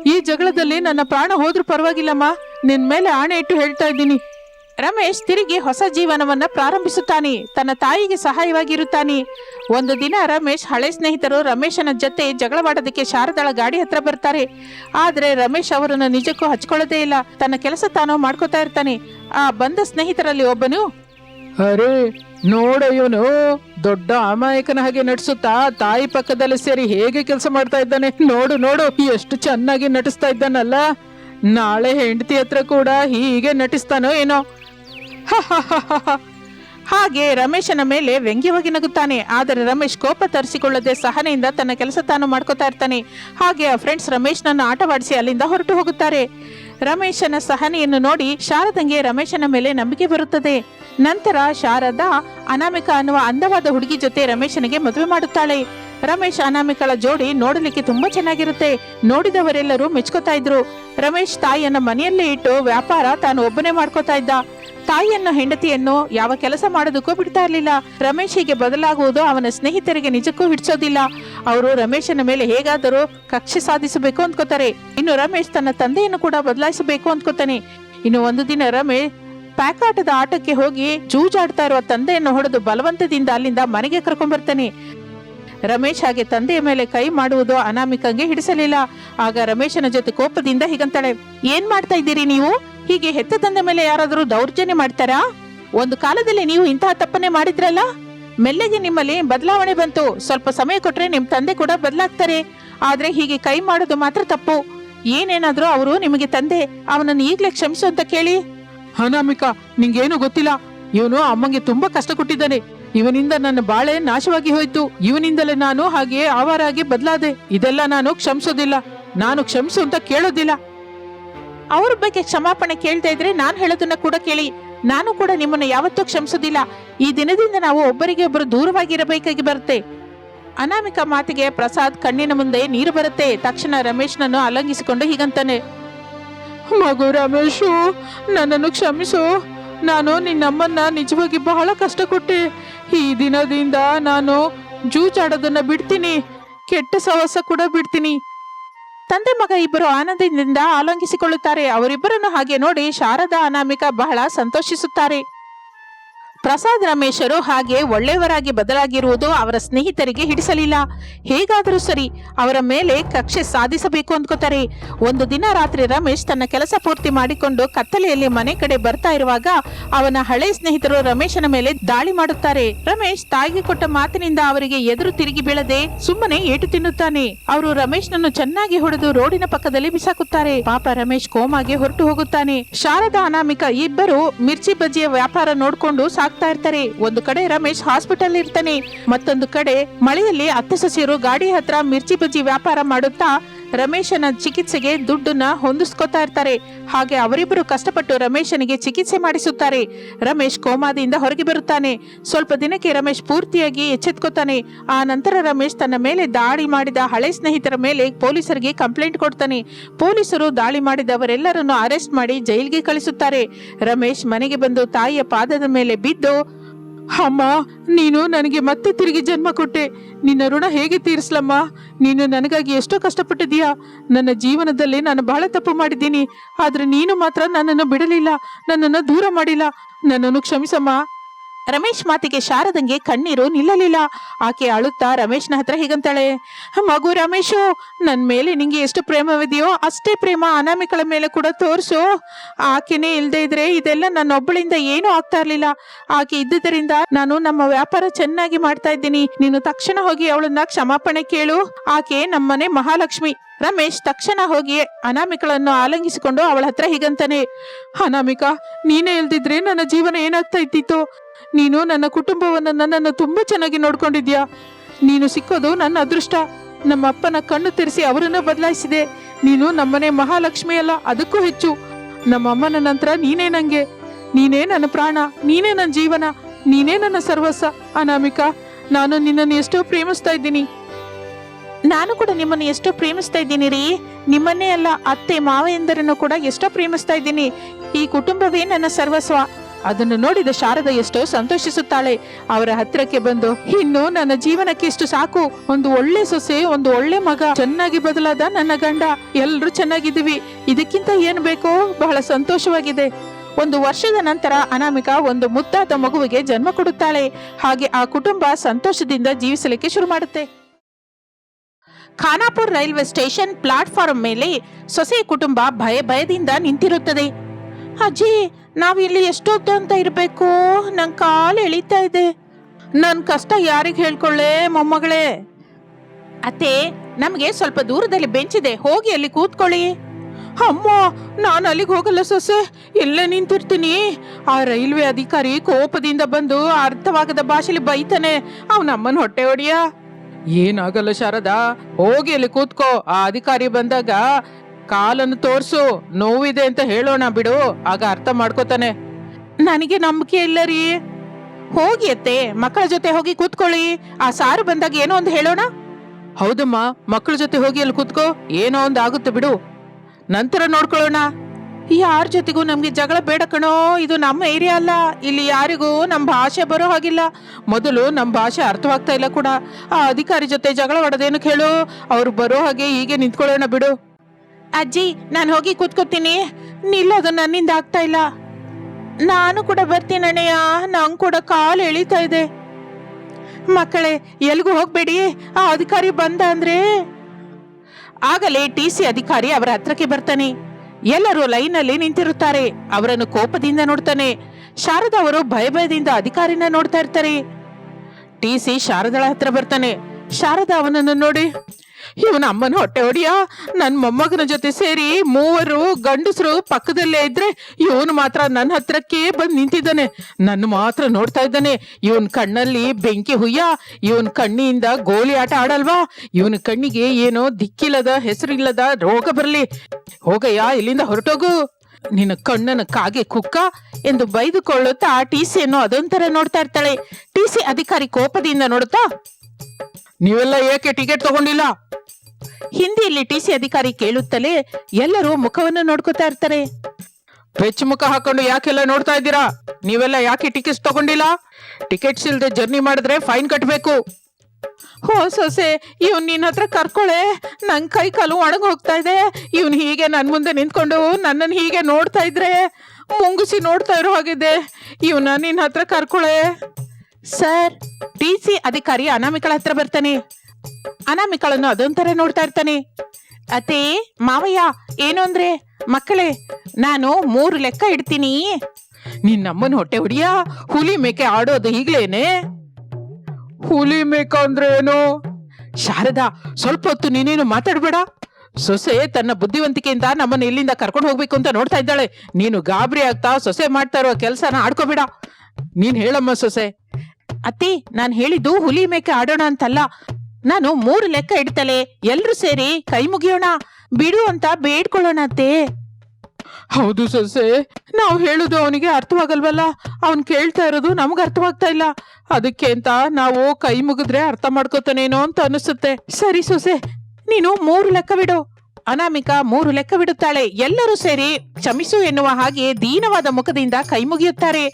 ಈ ಜಗಳದಲ್ಲಿ ನನ್ನ ಪ್ರಾಣ ಹೋದ್ರೂ ಪರವಾಗಿಲ್ಲಮ್ಮ. ನಿನ್ ಮೇಲೆ ಆಣೆ ಇಟ್ಟು ಹೇಳ್ತಾ ಇದ್ದೀನಿ. ರಮೇಶ್ ತಿರುಗಿ ಹೊಸ ಜೀವನವನ್ನ ಪ್ರಾರಂಭಿಸುತ್ತಾನೆ. ತನ್ನ ತಾಯಿಗೆ ಸಹಾಯವಾಗಿರುತ್ತಾನೆ. ಒಂದು ದಿನ ರಮೇಶ್ ಹಳೆ ಸ್ನೇಹಿತರು ರಮೇಶನ ಜೊತೆ ಜಗಳವಾಡೋದಕ್ಕೆ ಶಾರದಾಳ ಗಾಡಿ ಹತ್ರ ಬರ್ತಾರೆ. ಆದರೆ ರಮೇಶ್ ಅವರನ್ನು ನಿಜಕ್ಕೂ ಹಚ್ಕೊಳ್ಳೋದೇ ಇಲ್ಲ. ತನ್ನ ಕೆಲಸ ತಾನು ಮಾಡ್ಕೋತಾ ಇರ್ತಾನೆ. ಆ ಬಂದ ಸ್ನೇಹಿತರಲ್ಲಿ ಒಬ್ಬನು, ಅರೆ ನೋಡ ಇವನು ದೊಡ್ಡ ಅಮಾಯಕನ ಹಾಗೆ ನಟಿಸುತ್ತಾ ತಾಯಿ ಪಕ್ಕದಲ್ಲಿ ಸೇರಿ ಹೇಗೆ ಕೆಲಸ ಮಾಡ್ತಾ ಇದ್ದಾನೆ? ನೋಡು ನೋಡು, ಎಷ್ಟು ಚೆನ್ನಾಗಿ ನಟಿಸ್ತಾ ಇದ್ದಾನಲ್ಲ. ನಾಳೆ ಹೆಂಡತಿ ಹತ್ರ ಕೂಡ ಹೀಗೆ ನಟಿಸ್ತಾನೋ ಏನೋ. ಹಾಗೆ ರಮೇಶನ ಮೇಲೆ ವ್ಯಂಗ್ಯವಾಗಿ ನಗುತ್ತಾನೆ. ಆದರೆ ರಮೇಶ್ ಕೋಪ ತರಿಸಿಕೊಳ್ಳದೆ ಸಹನೆಯಿಂದ ತನ್ನ ಕೆಲಸ ತಾನು ಮಾಡ್ಕೋತಾ ಇರ್ತಾನೆ. ಹಾಗೆ ಆ ಫ್ರೆಂಡ್ಸ್ ರಮೇಶ್ನನ್ನು ಆಟವಾಡಿಸಿ ಅಲ್ಲಿಂದ ಹೊರಟು ಹೋಗುತ್ತಾರೆ. ರಮೇಶನ ಸಹನೆಯನ್ನು ನೋಡಿ ಶಾರದಂಗೆ ರಮೇಶನ ಮೇಲೆ ನಂಬಿಕೆ ಬರುತ್ತದೆ. ನಂತರ ಶಾರದಾ ಅನಾಮಿಕಾ ಅನ್ನುವ ಅಂದವಾದ ಹುಡುಗಿ ಜೊತೆ ರಮೇಶನಿಗೆ ಮದುವೆ ಮಾಡುತ್ತಾಳೆ. ರಮೇಶ್ ಅನಾಮಿಕಳ ಜೋಡಿ ನೋಡಲಿಕ್ಕೆ ತುಂಬಾ ಚೆನ್ನಾಗಿರುತ್ತೆ. ನೋಡಿದವರೆಲ್ಲರೂ ಮೆಚ್ಕೋತಾ ಇದ್ರು. ರಮೇಶ್ ತಾಯಿಯನ್ನ ಮನೆಯಲ್ಲೇ ಇಟ್ಟು ವ್ಯಾಪಾರ ತಾನು ಒಬ್ಬನೇ ಮಾಡ್ಕೋತಾ ಇದ್ದ. ತಾಯಿಯನ್ನು ಹೆಂಡತಿಯನ್ನು ಯಾವ ಕೆಲಸ ಮಾಡೋದಕ್ಕೂ ಬಿಡ್ತಾ ಇರಲಿಲ್ಲ. ರಮೇಶ್ ಹೀಗೆ ಬದಲಾಗುವುದು ಅವನ ಸ್ನೇಹಿತರಿಗೆ ನಿಜಕ್ಕೂ ಹಿಡಿಸೋದಿಲ್ಲ. ಅವರು ರಮೇಶನ ಮೇಲೆ ಹೇಗಾದರೂ ಕಕ್ಷೆ ಸಾಧಿಸಬೇಕು ಅಂದ್ಕೋತಾರೆ. ಇನ್ನು ರಮೇಶ್ ತನ್ನ ತಂದೆಯನ್ನು ಕೂಡ ಬದಲಾಯಿಸಬೇಕು ಅಂದ್ಕೋತಾನೆ. ಇನ್ನು ಒಂದು ದಿನ ರಮೇಶ್ ಪ್ಯಾಕಾಟದ ಆಟಕ್ಕೆ ಹೋಗಿ ಜೂಜಾಡ್ತಾ ಇರುವ ತಂದೆಯನ್ನು ಹೊಡೆದು ಬಲವಂತದಿಂದ ಅಲ್ಲಿಂದ ಮನೆಗೆ ಕರ್ಕೊಂಡ್ ಬರ್ತಾನೆ. ರಮೇಶ್ ಹಾಗೆ ತಂದೆಯ ಮೇಲೆ ಕೈ ಮಾಡುವುದು ಅನಾಮಿಕಂಗೆ ಹಿಡಿಸಲಿಲ್ಲ. ಆಗ ರಮೇಶನ ಜೊತೆ ಕೋಪದಿಂದ ಹೀಗಂತಾಳೆ, ಏನ್ ಮಾಡ್ತಾ ಇದ್ದೀರಿ ನೀವು? ಹೀಗೆ ಹೆತ್ತ ತಂದೆ ಮೇಲೆ ಯಾರಾದರೂ ದೌರ್ಜನ್ಯ ಮಾಡ್ತಾರಾ? ಒಂದು ಕಾಲದಲ್ಲಿ ನೀವು ಇಂತಹ ತಪ್ಪನ್ನೇ ಮಾಡಿದ್ರಲ್ಲ? ಮೆಲ್ಲಗೆ ನಿಮ್ಮಲ್ಲಿ ಬದಲಾವಣೆ ಬಂತು. ಸ್ವಲ್ಪ ಸಮಯ ಕೊಟ್ರೆ ನಿಮ್ ತಂದೆ ಕೂಡ ಬದಲಾಗ್ತಾರೆ. ಆದ್ರೆ ಹೀಗೆ ಕೈ ಮಾಡೋದು ಮಾತ್ರ ತಪ್ಪು. ಏನೇನಾದ್ರೂ ಅವರು ನಿಮಗೆ ತಂದೆ, ಅವನನ್ನು ಈಗಲೇ ಕ್ಷಮಿಸು ಅಂತ ಕೇಳಿ. ಅನಾಮಿಕಾ, ನಿಂಗೇನು ಗೊತ್ತಿಲ್ಲ. ಇವನು ಅಮ್ಮಂಗೆ ತುಂಬಾ ಕಷ್ಟ ಕೊಟ್ಟಿದ್ದಾನೆ. ಇವನಿಂದ ನನ್ನ ಬಾಳೆ ನಾಶವಾಗಿ ಹೋಯ್ತು. ಇವನಿಂದಲೇ ನಾನು ಹಾಗೆ ಆವಾರಾಗಿ ಬದಲಾದೆ. ಇದೆಲ್ಲ ನಾನು ಕ್ಷಮಿಸೋದಿಲ್ಲ. ನಾನು ಕ್ಷಮಿಸು ಅಂತ ಕೇಳೋದಿಲ್ಲ. ಅವ್ರ ಬಗ್ಗೆ ಕ್ಷಮಾಪಣೆ ಕೇಳ್ತಾ ಇದ್ರೆ ನಾನು ಹೇಳೋದನ್ನ ಕೂಡ ಕೇಳಿ. ನಾನು ಕೂಡ ನಿಮ್ಮನ್ನ ಯಾವತ್ತೂ ಕ್ಷಮಿಸೋದಿಲ್ಲ. ಈ ದಿನದಿಂದ ನಾವು ಒಬ್ಬರಿಗೆ ಒಬ್ಬರು ದೂರವಾಗಿರಬೇಕಾಗಿ ಬರುತ್ತೆ. ಅನಾಮಿಕ ಮಾತಿಗೆ ಪ್ರಸಾದ್ ಕಣ್ಣಿನ ಮುಂದೆ ನೀರು ಬರುತ್ತೆ. ತಕ್ಷಣ ರಮೇಶ್ನನ್ನು ಅಲಂಗಿಸಿಕೊಂಡು ಹೀಗಂತಾನೆ. ಮಗು ರಮೇಶು, ನನ್ನನ್ನು ಕ್ಷಮಿಸು. ನಾನು ನಿನ್ನಮ್ಮನ್ನ ನಿಜವಾಗಿ ಬಹಳ ಕಷ್ಟ ಕೊಟ್ಟೆ ಈ ದಿನದಿಂದ ನಾನು ಜೂಜಾಡೋದನ್ನ ಬಿಡ್ತೀನಿ. ಕೆಟ್ಟ ಸಹವಾಸ ಕೂಡ ಬಿಡ್ತೀನಿ. ತಂದೆ ಮಗ ಇಬ್ಬರು ಆನಂದದಿಂದ ಆಲಂಗಿಸಿಕೊಳ್ಳುತ್ತಾರೆ. ಅವರಿಬ್ಬರನ್ನು ಹಾಗೆ ನೋಡಿ ಶಾರದಾ ಅನಾಮಿಕ ಬಹಳ ಸಂತೋಷಿಸುತ್ತಾರೆ. ಪ್ರಸಾದ್ ರಮೇಶರು ಹಾಗೆ ಒಳ್ಳೆಯವರಾಗಿ ಬದಲಾಗಿರುವುದು ಅವರ ಸ್ನೇಹಿತರಿಗೆ ಹಿಡಿಸಲಿಲ್ಲ. ಹೇಗಾದರೂ ಸರಿ, ಅವರ ಮೇಲೆ ಕಕ್ಷೆ ಸಾಧಿಸಬೇಕು ಅಂದ್ಕೋತಾರೆ. ಒಂದು ದಿನ ರಾತ್ರಿ ರಮೇಶ್ ತನ್ನ ಕೆಲಸ ಪೂರ್ತಿ ಮಾಡಿಕೊಂಡು ಕತ್ತಲೆಯಲ್ಲಿ ಮನೆ ಕಡೆ ಬರ್ತಾ ಇರುವಾಗ ಅವನ ಹಳೆ ಸ್ನೇಹಿತರು ರಮೇಶನ ಮೇಲೆ ದಾಳಿ ಮಾಡುತ್ತಾರೆ. ರಮೇಶ್ ತಾಯಿಗೆ ಕೊಟ್ಟ ಮಾತಿನಿಂದ ಅವರಿಗೆ ಎದುರು ತಿರುಗಿ ಬೀಳದೆ ಸುಮ್ಮನೆ ಏಟು ತಿನ್ನುತ್ತಾನೆ. ಅವರು ರಮೇಶ್ನನ್ನು ಚೆನ್ನಾಗಿ ಹೊಡೆದು ರೋಡಿನ ಪಕ್ಕದಲ್ಲಿ ಬಿಸಾಕುತ್ತಾರೆ. ಪಾಪ ರಮೇಶ್ ಕೋಮಾಗೆ ಹೊರಟು ಹೋಗುತ್ತಾನೆ. ಶಾರದಾ ಅನಾಮಿಕ ಇಬ್ಬರು ಮಿರ್ಚಿ ಬಜ್ಜಿಯ ವ್ಯಾಪಾರ ನೋಡ್ಕೊಂಡು ಸಾಕ್ತಾ ಇರ್ತಾರೆ. ಒಂದು ಕಡೆ ರಮೇಶ್ ಹಾಸ್ಪಿಟಲ್ ಇರ್ತಾನೆ. ಮತ್ತೊಂದು ಕಡೆ ಮಳೆಯಲ್ಲಿ ಅತ್ತ ಸೊಸೆಯರು ಗಾಡಿ ಹತ್ರ ಮಿರ್ಚಿ ಬಜ್ಜಿ ವ್ಯಾಪಾರ ಮಾಡುತ್ತಾ ರಮೇಶನ ಚಿಕಿತ್ಸೆಗೆ ದುಡ್ಡನ್ನ ಹೊಂದಿಸ್ಕೊತಾ ಇರ್ತಾರೆ. ಹಾಗೆ ಅವರಿಬ್ಬರು ಕಷ್ಟಪಟ್ಟು ರಮೇಶನಿಗೆ ಚಿಕಿತ್ಸೆ ಮಾಡಿಸುತ್ತಾರೆ. ರಮೇಶ್ ಕೋಮಾದಿಂದ ಹೊರಗೆ ಬರುತ್ತಾನೆ. ಸ್ವಲ್ಪ ದಿನಕ್ಕೆ ರಮೇಶ್ ಪೂರ್ತಿಯಾಗಿ ಎಚ್ಚೆತ್ಕೋತಾನೆ. ಆ ನಂತರ ರಮೇಶ್ ತನ್ನ ಮೇಲೆ ದಾಳಿ ಮಾಡಿದ ಹಳೆ ಸ್ನೇಹಿತರ ಮೇಲೆ ಪೊಲೀಸರಿಗೆ ಕಂಪ್ಲೇಂಟ್ ಕೊಡ್ತಾನೆ. ಪೊಲೀಸರು ದಾಳಿ ಮಾಡಿದವರೆಲ್ಲರನ್ನು ಅರೆಸ್ಟ್ ಮಾಡಿ ಜೈಲಿಗೆ ಕಳಿಸುತ್ತಾರೆ. ರಮೇಶ್ ಮನೆಗೆ ಬಂದು ತಾಯಿಯ ಪಾದದ ಮೇಲೆ ಬಿದ್ದು ಅಮ್ಮ, ನೀನು ನನಗೆ ಮತ್ತೆ ತಿರುಗಿ ಜನ್ಮ ಕೊಟ್ಟೆ. ನಿನ್ನ ಋಣ ಹೇಗೆ ತೀರಿಸ್ಲಮ್ಮ? ನೀನು ನನಗಾಗಿ ಎಷ್ಟೋ ಕಷ್ಟಪಟ್ಟಿದೀಯಾ ನನ್ನ ಜೀವನದಲ್ಲಿ ನಾನು ಬಹಳ ತಪ್ಪು ಮಾಡಿದ್ದೀನಿ. ಆದ್ರೆ ನೀನು ಮಾತ್ರ ನನ್ನನ್ನು ಬಿಡಲಿಲ್ಲ, ನನ್ನನ್ನು ದೂರ ಮಾಡಿಲ್ಲ. ನನ್ನನ್ನು ಕ್ಷಮಿಸಮ್ಮ. ರಮೇಶ್ ಮಾತಿಗೆ ಶಾರದಂಗೆ ಕಣ್ಣೀರು ನಿಲ್ಲಲಿಲ್ಲ. ಆಕೆ ಅಳುತ್ತಾ ರಮೇಶ್ನ ಹತ್ರ ಹೀಗಂತಾಳೆ, ಮಗು ರಮೇಶು ನನ್ನ ಮೇಲೆ ನಿಂಗೆ ಎಷ್ಟು ಪ್ರೇಮವಿದೆಯೋ ಅಷ್ಟೇ ಪ್ರೇಮ ಅನಾಮಿಕಳ ಮೇಲೆ ಕೂಡ ತೋರಿಸು. ಆಕೆನೇ ಇಲ್ದೇ ಇದ್ರೆ ಇದೆಲ್ಲ ನನ್ನೊಬ್ಬಳಿಂದ ಏನೂ ಆಗ್ತಾ ಇರ್ಲಿಲ್ಲ. ಆಕೆ ಇದ್ದುದರಿಂದ ನಾನು ನಮ್ಮ ವ್ಯಾಪಾರ ಚೆನ್ನಾಗಿ ಮಾಡ್ತಾ ಇದ್ದೀನಿ. ನೀನು ತಕ್ಷಣ ಹೋಗಿ ಅವಳನ್ನ ಕ್ಷಮಾಪಣೆ ಕೇಳು. ಆಕೆ ನಮ್ಮನೆ ಮಹಾಲಕ್ಷ್ಮಿ. ರಮೇಶ್ ತಕ್ಷಣ ಹೋಗಿ ಅನಾಮಿಕಳನ್ನು ಆಲಂಗಿಸಿಕೊಂಡು ಅವಳ ಹತ್ರ ಹೀಗಂತಾನೆ, ಅನಾಮಿಕಾ, ನೀನೇ ಇಲ್ದಿದ್ರೆ ನನ್ನ ಜೀವನ ಏನಾಗ್ತಾ ಇದ್ದಿತ್ತು? ನೀನು ನನ್ನ ಕುಟುಂಬವನ್ನು ನನ್ನನ್ನು ತುಂಬಾ ಚೆನ್ನಾಗಿ ನೋಡ್ಕೊಂಡಿದ್ಯಾ? ನೀನು ಸಿಕ್ಕೋದು ನನ್ನ ಅದೃಷ್ಟ. ನಮ್ಮ ಅಪ್ಪನ ಕಣ್ಣು ತೆರೆಸಿ ಅವರನ್ನ ಬದಲಾಯಿಸಿದೆ. ನೀನು ನಮ್ಮನೆ ಮಹಾಲಕ್ಷ್ಮಿ ಅಲ್ಲ, ಅದಕ್ಕೂ ಹೆಚ್ಚು. ನಮ್ಮ ಅಮ್ಮನ ನಂತರ ನೀನೇ ನಂಗೆ. ನೀನೇ ನನ್ನ ಪ್ರಾಣ, ನೀನೇ ನನ್ನ ಜೀವನ, ನೀನೇ ನನ್ನ ಸರ್ವಸ್ವ. ಅನಾಮಿಕಾ, ನಾನು ನಿನ್ನನ್ನು ಎಷ್ಟೋ ಪ್ರೇಮಿಸ್ತಾ ಇದ್ದೀನಿ. ನಾನು ಕೂಡ ನಿಮ್ಮನ್ನು ಎಷ್ಟೋ ಪ್ರೇಮಿಸ್ತಾ ಇದ್ದೀನಿ ರೀ. ನಿಮ್ಮನ್ನೇ ಅಲ್ಲ, ಅತ್ತೆ, ಮಾವ ಎಂದರನ್ನು ಕೂಡ ಎಷ್ಟೋ ಪ್ರೇಮಿಸ್ತಾ ಇದ್ದೀನಿ. ಈ ಕುಟುಂಬವೇ ನನ್ನ ಸರ್ವಸ್ವ. ಅದನ್ನು ನೋಡಿದ ಶಾರದ ಎಷ್ಟೋ ಸಂತೋಷಿಸುತ್ತಾಳೆ. ಅವರ ಹತ್ತಿರಕ್ಕೆ ಬಂದು, ಇನ್ನು ನನ್ನ ಜೀವನಕ್ಕೆ ಇಷ್ಟು ಸಾಕು. ಒಂದು ಒಳ್ಳೆ ಸೊಸೆ, ಒಂದು ಒಳ್ಳೆ ಮಗ, ಚೆನ್ನಾಗಿ ಬದಲಾದ ನನ್ನ ಗಂಡ. ಎಲ್ಲರೂ ಚೆನ್ನಾಗಿದ್ದೀವಿ. ಇದಕ್ಕಿಂತ ಏನ್ ಬೇಕೋ? ಬಹಳ ಸಂತೋಷವಾಗಿದೆ. ಒಂದು ವರ್ಷದ ನಂತರ ಅನಾಮಿಕಾ ಒಂದು ಮುದ್ದಾದ ಮಗುವಿಗೆ ಜನ್ಮ ಕೊಡುತ್ತಾಳೆ. ಹಾಗೆ ಆ ಕುಟುಂಬ ಸಂತೋಷದಿಂದ ಜೀವಿಸಲಿಕ್ಕೆ ಶುರು ಮಾಡುತ್ತೆ. ಖಾನಾಪುರ್ ರೈಲ್ವೆ ಸ್ಟೇಷನ್ ಪ್ಲಾಟ್ಫಾರ್ಮ್ ಮೇಲೆ ಸೊಸೆ ಕುಟುಂಬ ಭಯ ಭಯದಿಂದ ನಿಂತಿರುತ್ತದೆ. ಅಜ್ಜಿ ನಾವಿಲ್ಲಿ ಎಷ್ಟೊತ್ತು ಅಂತ ಇರಬೇಕು? ನನ್ ಕಾಲು ಎಳಿತಾ ಇದೆ. ನನ್ ಕಷ್ಟ ಯಾರಿಗೆ ಹೇಳ್ಕೊಳ್ಳೆ, ಮೊಮ್ಮಗಳೇ? ಅತ್ತೆ, ನಮ್ಗೆ ಸ್ವಲ್ಪ ದೂರದಲ್ಲಿ ಬೆಂಚ್ ಇದೆ. ಹೋಗಿ ಅಲ್ಲಿ ಕೂತ್ಕೊಳ್ಳಿ. ಅಮ್ಮ, ನಾನು ಅಲ್ಲಿಗೆ ಹೋಗಲ್ಲ ಸೊಸೆ. ಎಲ್ಲ ನಿಂತಿರ್ತೀನಿ. ಆ ರೈಲ್ವೆ ಅಧಿಕಾರಿ ಕೋಪದಿಂದ ಬಂದು ಅರ್ಥವಾಗದ ಭಾಷೆಲಿ ಬೈತಾನೆ. ಅವನಮ್ಮನ ಹೊಟ್ಟೆ ಹೊಡಿಯ? ಏನಾಗಲ್ಲ ಶಾರದಾ, ಹೋಗಿ ಅಲ್ಲಿ ಕೂತ್ಕೋ. ಆ ಅಧಿಕಾರಿ ಬಂದಾಗ ಕಾಲನ್ನು ತೋರಿಸು, ನೋವಿದೆ ಅಂತ ಹೇಳೋಣ ಬಿಡು. ಆಗ ಅರ್ಥ ಮಾಡ್ಕೋತಾನೆ. ನನಗೆ ನಂಬಿಕೆ ಇಲ್ಲ ರೀ. ಹೋಗಿ ಅತ್ತೆ, ಮಕ್ಕಳ ಜೊತೆ ಹೋಗಿ ಕೂತ್ಕೊಳ್ಳಿ. ಆ ಸಾರು ಬಂದಾಗ ಏನೋ ಒಂದು ಹೇಳೋಣ? ಹೌದಮ್ಮ, ಮಕ್ಕಳ ಜೊತೆ ಹೋಗಿ ಅಲ್ಲಿ ಕೂತ್ಕೋ, ಏನೋ ಒಂದು ಆಗುತ್ತೆ ಬಿಡು. ನಂತರ ನೋಡ್ಕೊಳ್ಳೋಣ. ಯಾರ ಜೊತೆಗೂ ನಮ್ಗೆ ಜಗಳ ಬೇಡ ಕಣೋ, ಇದು ನಮ್ಮ ಏರಿಯಾ ಅಲ್ಲ. ಇಲ್ಲಿ ಯಾರಿಗೂ ನಮ್ಮ ಭಾಷೆ ಬರೋ ಹಾಗಿಲ್ಲ. ಮೊದಲು ನಮ್ಮ ಭಾಷೆ ಅರ್ಥವಾಗ್ತಾ ಇಲ್ಲ ಕೂಡ. ಆ ಅಧಿಕಾರಿ ಜೊತೆ ಜಗಳ ಹೊಡೆದೇನು ಕೇಳು. ಅವ್ರು ಬರೋ ಹಾಗೆ ಹೀಗೆ ನಿಂತ್ಕೊಳ್ಳೋಣ ಬಿಡು. ಅಜ್ಜಿ, ನಾನು ಹೋಗಿ ಕೂತ್ಕೋತೀನಿ ನಿಲ್ಲೋದು ನನ್ನಿಂದ ಆಗ್ತಾ ಇಲ್ಲ. ನಾನು ಕೂಡ ಬರ್ತೀನಿ ಅಣ್ಣಯ್ಯ. ನಂಗೆ ಕೂಡ ಕಾಲು ಎಳಿತಾ ಇದೆ. ಮಕ್ಕಳೇ, ಎಲ್ಗೂ ಹೋಗ್ಬೇಡಿ. ಆ ಅಧಿಕಾರಿ ಬಂದ ಅಂದ್ರೆ? ಆಗಲೇ ಟಿ ಸಿ ಅಧಿಕಾರಿ ಅವರ ಹತ್ರಕ್ಕೆ ಬರ್ತಾನೆ. ಎಲ್ಲರೂ ಲೈನಲ್ಲಿ ನಿಂತಿರುತ್ತಾರೆ. ಅವರನ್ನು ಕೋಪದಿಂದ ನೋಡ್ತಾನೆ. ಶಾರದಾ ಅವರು ಭಯ ಭಯದಿಂದ ಅಧಿಕಾರಿನ ನೋಡ್ತಾ ಇರ್ತಾರೆ. ಟಿ ಸಿ ಶಾರದಳ ಹತ್ರ ಬರ್ತಾನೆ. ಶಾರದಾ ಅವನನ್ನು ನೋಡಿ. ಇವನ ಅಮ್ಮನ ಹೊಟ್ಟೆ ಹೊಡಿಯ? ನನ್ನ ಮೊಮ್ಮಗನ ಜೊತೆ ಸೇರಿ ಮೂವರು ಗಂಡಸರು ಪಕ್ಕದಲ್ಲೇ ಇದ್ರೆ ಇವನು ಮಾತ್ರ ನನ್ನ ಹತ್ರಕ್ಕೆ ಬಂದು ನಿಂತಿದ್ದಾನೆ. ನನ್ನ ಮಾತ್ರ ನೋಡ್ತಾ ಇದ್ದಾನೆ. ಇವನ್ ಕಣ್ಣಲ್ಲಿ ಬೆಂಕಿ ಹುಯ್ಯ. ಇವನ್ ಕಣ್ಣಿಯಿಂದ ಗೋಲಿ ಆಟ ಆಡಲ್ವಾ? ಇವನ ಕಣ್ಣಿಗೆ ಏನೋ ದಿಕ್ಕಿಲ್ಲದ, ಹೆಸರಿಲ್ಲದ ರೋಗ ಬರಲಿ. ಹೋಗಯ್ಯ, ಇಲ್ಲಿಂದ ಹೊರಟೋಗು. ನಿನ್ನ ಕಣ್ಣನ ಕಾಗೆ ಕುಕ್ಕ ಎಂದು ಬೈದುಕೊಳ್ಳುತ್ತಾ ಟಿ ಸಿಯನ್ನು ಅದೊಂಥರ ನೋಡ್ತಾ ಇರ್ತಾಳೆ. ಟಿ ಸಿ ಅಧಿಕಾರಿ ಕೋಪದಿಂದ ನೋಡುತ್ತಾ, ನೀವೆಲ್ಲ ಏಕೆ ಟಿಕೆಟ್ ತಗೊಂಡಿಲ್ಲ? ಹಿಂದಿಯಲ್ಲಿ ಟಿ ಸಿ ಅಧಿಕಾರಿ ಕೇಳುತ್ತಲೇ ಎಲ್ಲರೂ ಮುಖವನ್ನು ನೋಡ್ಕೋತಾ ಇರ್ತಾರೆ. ಬೆಚ್ಚ ಮುಖ ಹಾಕೊಂಡು ಯಾಕೆಲ್ಲ ನೋಡ್ತಾ ಇದ್ದೀರಾ? ನೀವೆಲ್ಲ ಯಾಕೆ ಟಿಕೆಟ್ಸ್ ತಗೊಂಡಿಲ್ಲ? ಟಿಕೆಟ್ಸ್ ಇಲ್ದೆ ಜರ್ನಿ ಮಾಡಿದ್ರೆ ಫೈನ್ ಕಟ್ಟಬೇಕು ಹೋ ಸೊಸೆ ಇವ್ನು ನಿನ್ನ ಹತ್ರ ಕರ್ಕೊಳೆ. ನನ್ ಕೈ ಕಾಲು ಒಣಗಿ ಹೋಗ್ತಾ ಇದೆ. ಇವ್ನು ಹೀಗೆ ನನ್ ಮುಂದೆ ನಿಂತ್ಕೊಂಡು ನನ್ನನ್ನು ಹೀಗೆ ನೋಡ್ತಾ ಇದ್ರೆ ಮುಂಗುಸಿ ನೋಡ್ತಾ ಇರೋ ಹಾಗಿದೆ ಇವನ ನಿನ್ನ ಹತ್ರ ಕರ್ಕೊಳೆ. ಸರ್ ಟಿ ಸಿ ಅಧಿಕಾರಿ ಅನಾಮಿಕಳ ಹತ್ರ ಬರ್ತಾನೆ. ಅನಾಮಿಕಳನ್ನು ಅದೊಂಥರ ನೋಡ್ತಾ ಇರ್ತಾನೆ. ಅತಿ ಮಾವಯ್ಯ, ಏನು ಅಂದ್ರೆ? ಮಕ್ಕಳೇ, ನಾನು ಮೂರು ಲೆಕ್ಕ ಇಡ್ತೀನಿ. ನಿನ್ನಮ್ಮನ ಹೊಟ್ಟೆ ಹುಡಿಯ? ಹುಲಿ ಮೇಕೆ ಆಡೋದು ಈಗ್ಲೇನೆ? ಹುಲಿ ಮೇಕ ಅಂದ್ರೆ ಏನು? ಶಾರದಾ, ಸ್ವಲ್ಪ ಹೊತ್ತು ನೀನೇನು ಮಾತಾಡ್ಬೇಡ. ಸೊಸೆ ತನ್ನ ಬುದ್ಧಿವಂತಿಕೆಯಿಂದ ನಮ್ಮನ್ನ ಇಲ್ಲಿಂದ ಕರ್ಕೊಂಡು ಹೋಗ್ಬೇಕು ಅಂತ ನೋಡ್ತಾ ಇದ್ದಾಳೆ. ನೀನು ಗಾಬರಿ ಆಗ್ತಾ ಸೊಸೆ ಮಾಡ್ತಾ ಇರೋ ಕೆಲಸನ ಆಡ್ಕೋಬೇಡ. ನೀನ್ ಹೇಳಮ್ಮ ಸೊಸೆ. ಅತ್ತಿ, ನಾನು ಹೇಳಿದ್ದು ಹುಲಿ ಮೇಕೆ ಆಡೋಣ ಅಂತಲ್ಲ. ನಾನು ಮೂರು ಲೆಕ್ಕ ಇಡ್ತಲೆ, ಎಲ್ರು ಸೇರಿ ಕೈ ಮುಗಿಯೋಣ, ಬಿಡು ಅಂತ ಬೇಡ್ಕೊಳ್ಳೋಣ ಅತ್ತೆ. ಹೌದು ಸೊಸೆ, ನಾವು ಹೇಳುದು ಅವನಿಗೆ ಅರ್ಥವಾಗಲ್ವಲ್ಲ? ಅವನು ಕೇಳ್ತಾ ಇರೋದು ನಮ್ಗೆ ಅರ್ಥವಾಗ್ತಾ ಇಲ್ಲ. ಅದಕ್ಕೆ ಅಂತ ನಾವು ಕೈ ಮುಗಿದ್ರೆ ಅರ್ಥ ಮಾಡ್ಕೋತಾನೇನೋ ಅಂತ ಅನಿಸುತ್ತೆ ಸರಿ ಸೊಸೆ, ನೀನು ಮೂರು ಲೆಕ್ಕ ಬಿಡು. ಅನಾಮಿಕಾ ಮೂರು ಲೆಕ್ಕ ಬಿಡುತ್ತಾಳೆ. ಎಲ್ಲರೂ ಸೇರಿ ಕ್ಷಮಿಸು ಎನ್ನುವ ಹಾಗೆ ದೀನವಾದ ಮುಖದಿಂದ ಕೈ ಮುಗಿಯುತ್ತಾರೆ.